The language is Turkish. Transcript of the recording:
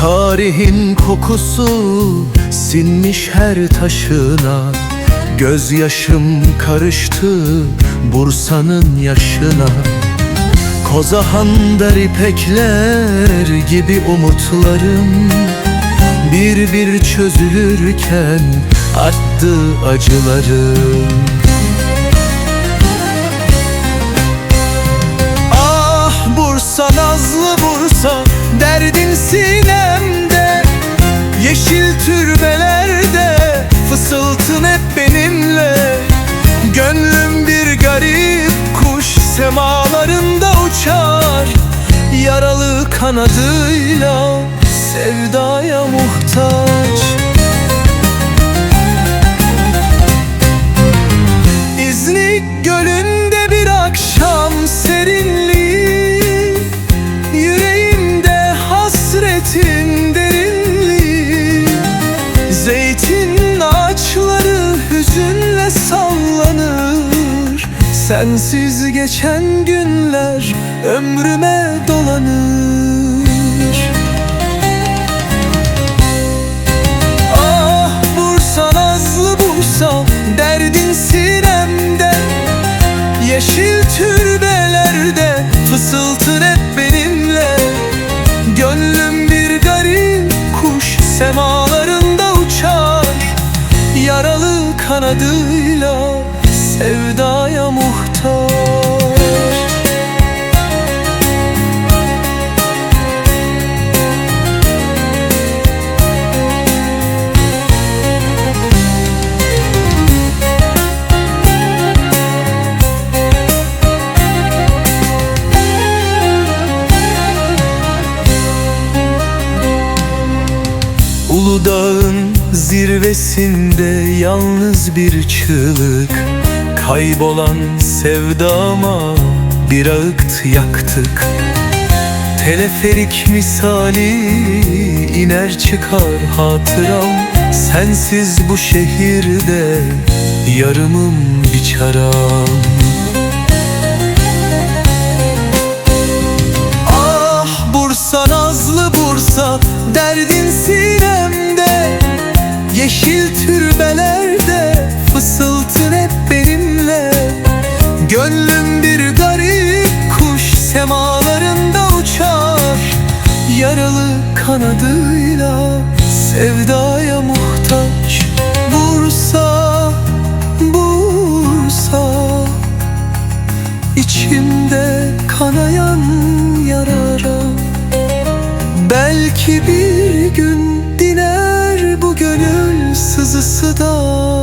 Tarihin kokusu sinmiş her taşına. Gözyaşım karıştı Bursa'nın yaşına. Kozahan'da ipekler gibi umutlarım Bir bir çözülürken arttı acılarım kanadıyla sevdaya muhtaç. İznik gölünde bir akşam serinliği Yüreğimde hasretin derinliği. Zeytin ağaçları hüzünle sallanır Sensiz geçen günler ömrüme dolanır Bursa derdin sinemde Yeşil türbelerde fısıltın hep benimle. Gönlüm bir garip kuş semalarında uçar Yaralı kanadıyla sevdaya Uludağ'ın zirvesinde yalnız bir çığlık. Kaybolan sevdama bir ağıt yaktık. Teleferik misali iner çıkar hatıram. Sensiz bu şehirde yarımım bir Yeşil türbelerde fısıltın hep benimle. Gönlüm bir garip kuş semalarında uçar. Yaralı kanadıyla sevdaya muhtaç. Bursa, Bursa. İçimde kanayan yarara. Belki bir bu gönül sızısı da